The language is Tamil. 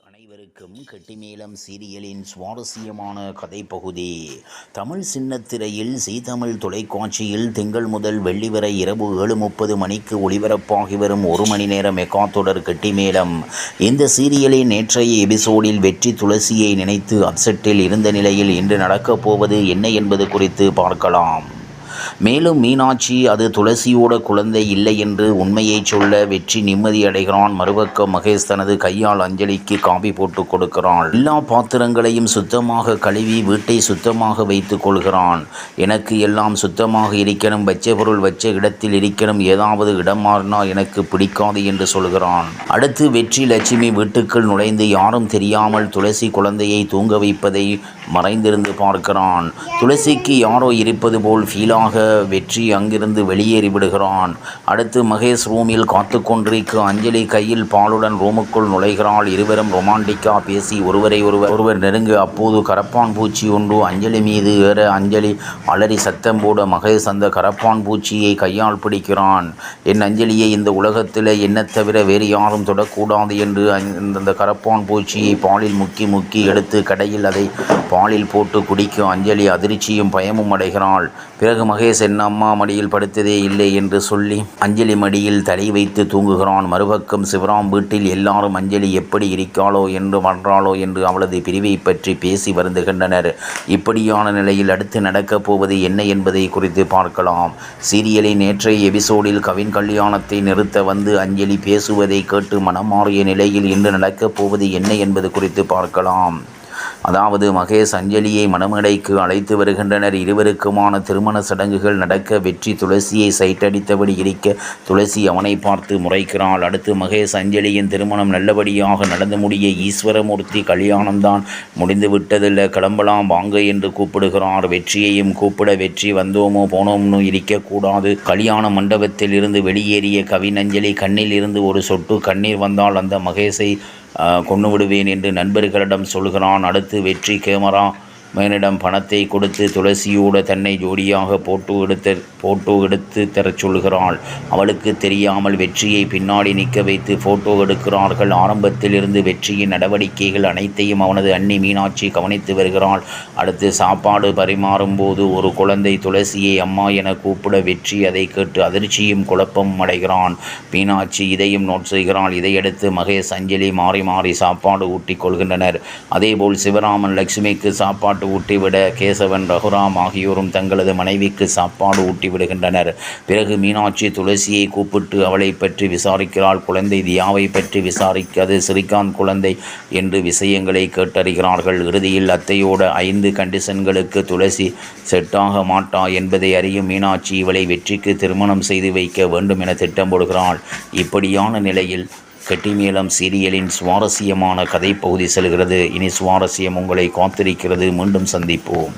அனைவருக்கும் கெட்டிமேளம் சீரியலின் சுவாரஸ்யமான கதைப்பகுதி. தமிழ் சின்னத்திரையில் சீதமிழ் தொலைக்காட்சியில் திங்கள் முதல் வெள்ளி வரை இரவு ஏழு முப்பது மணிக்கு ஒளிபரப்பாகி வரும் ஒரு மணி நேர மெகா தொடர் கெட்டிமேளம். இந்த சீரியலின் நேற்றைய எபிசோடில் வெற்றி துளசியை நினைத்து அப்செட்டில் இருந்த நிலையில் இன்று நடக்கப் போவது என்ன என்பது குறித்து பார்க்கலாம். மேலும் மீனாட்சி அது துளசியோட குழந்தை இல்லை என்று உண்மையை சொல்ல வெற்றி நிம்மதி அடைகிறான். மறுபக்கம் மகேஷ் தனது கையால் அஞ்சலிக்கு காபி போட்டு கொடுக்கிறான் எல்லா பாத்திரங்களையும் சுத்தமாக கழுவி வீட்டை சுத்தமாக வைத்துக் கொள்கிறான். எனக்கு எல்லாம் சுத்தமாக இருக்கணும் வச்ச பொருள் வச்ச இடத்தில் இருக்கணும் ஏதாவது இடம் மாறினா எனக்கு பிடிக்காது என்று சொல்கிறான். அடுத்து வெற்றி லட்சுமி வீட்டுக்குள் நுழைந்து யாரும் தெரியாமல் துளசி குழந்தையை தூங்க வைப்பதை மறைந்திருந்து பார்க்கிறான். துளசிக்கு யாரோ இருப்பது போல் ஃபீலாக வெற்றி அங்கிருந்து வெளியேறி விடுகிறான். அடுத்து மகேஷ் ரூமில் காத்து கொண்டிருக்க அஞ்சலி கையில் பாலுடன் ரூமுக்குள் நுழைகிறாள். இருவரும் ரொமான்டிக்கா பேசி ஒருவரை ஒருவர் ஒருவர் நெருங்க அப்போது கரப்பான் பூச்சி ஒன்று அஞ்சலி மீது ஏற அஞ்சலி அலறி சத்தம் போட மகேஷ் அந்த கரப்பான் பூச்சியை கையால் பிடிக்கிறான். என் அஞ்சலியை இந்த உலகத்தில் என்ன தவிர வேறு யாரும் தொடக்கூடாது என்று அந்த கரப்பான் பூச்சியை பாலில் முக்கி முக்கி எடுத்து கடையில் அதை பாலில் போட்டு குடிக்கும் அஞ்சலி அதிர்ச்சியும் பயமும் அடைகிறாள். பிறகு மகேஷ் என் அம்மா மடியில் படுத்ததே இல்லை என்று சொல்லி அஞ்சலி மடியில் தலை வைத்து தூங்குகிறான். மறுபக்கம் சிவராம் வீட்டில் எல்லாரும் அஞ்சலி எப்படி இருக்காளோ என்று வன்றாளோ? என்று அவளது பிரிவை பற்றி பேசி வருந்துகின்றனர். இப்படியான நிலையில் அடுத்து நடக்கப் போவது என்ன என்பதை குறித்து பார்க்கலாம். சீரியலின் நேற்றைய எபிசோடில் கவின் கல்யாணத்தை நிறுத்த வந்து அஞ்சலி பேசுவதை கேட்டு மனம் மாறிய நிலையில் இன்று நடக்கப் போவது என்ன என்பது குறித்து பார்க்கலாம். அதாவது மகேஷ் அஞ்சலியை மணமேடைக்கு அழைத்து வருகின்றனர். இருவருக்குமான திருமண சடங்குகள் நடக்க வெற்றி துளசியை சைட்டடித்தபடி இருக்க துளசி அவனை பார்த்து முறைக்கிறாள். அடுத்து மகேஷ் அஞ்சலியின் திருமணம் நல்லபடியாக நடந்து முடிய ஈஸ்வரமூர்த்தி கல்யாணம்தான் முடிந்து விட்டதில்ல கிளம்பலாம் வாங்க என்று கூப்பிடுகிறார். வெற்றியையும் கூப்பிட வெற்றி வந்தோமோ போனோம்னு இருக்கக்கூடாது. கல்யாண மண்டபத்தில் இருந்து வெளியேறிய கவினஞ்சலி கண்ணில் இருந்து ஒரு சொட்டு கண்ணீர் வந்தால் அந்த மகேஷை கொண்டு விடுவேன் என்று நண்பர்களிடம் சொல்கிறான். அடுத்து வெற்றி கேமரா மேனிடம் பணத்தை கொடுத்து துளசியோடு தன்னை ஜோடியாக போட்டோ எடுத்து போட்டோ எடுத்து தரச் சொல்கிறாள் அவளுக்கு தெரியாமல் வெற்றியை பின்னாடி நிற்க வைத்து போட்டோ எடுக்கிறார்கள். ஆரம்பத்தில் இருந்து வெற்றியின் நடவடிக்கைகள் அனைத்தையும் அவனது அண்ணி மீனாட்சி கவனித்து வருகிறாள். அடுத்து சாப்பாடு பரிமாறும் போது ஒரு குழந்தை துளசியை அம்மா என கூப்பிட வெற்றி அதை கேட்டு அதிர்ச்சியும் குழப்பம் அடைகிறான். மீனாட்சி இதையும் நோட் செய்கிறாள். இதையடுத்து மகேஷ் அஞ்சலி மாறி மாறி சாப்பாடு ஊட்டிக் கொள்கின்றனர். அதேபோல் சிவராமன் லட்சுமிக்கு சாப்பாடு சாப்பாட்டு ஊட்டிவிட கேசவன் ரகுராம் ஆகியோரும் தங்களது மனைவிக்கு சாப்பாடு ஊட்டிவிடுகின்றனர். பிறகு மீனாட்சி துளசியை கூப்பிட்டு அவளை பற்றி விசாரிக்கிறாள். குழந்தை தியாவை பற்றி விசாரிக்காது ஸ்ரீகாந்த் குழந்தை என்று விஷயங்களை கேட்டறிகிறார்கள். இறுதியில் அத்தையோட ஐந்து கண்டிஷன்களுக்கு துளசி செட்டாக மாட்டா என்பதை அறியும் மீனாட்சி இவளை வெற்றிக்கு திருமணம் செய்து வைக்க வேண்டும் என திட்டம் போடுகிறாள் இப்படியான நிலையில் கெட்டிமேளம் சீரியலின் சுவாரஸ்யமான கதைப்பகுதி செல்கிறது. இனி சுவாரஸ்யம் உங்களை காத்திருக்கிறது. மீண்டும் சந்திப்போம்.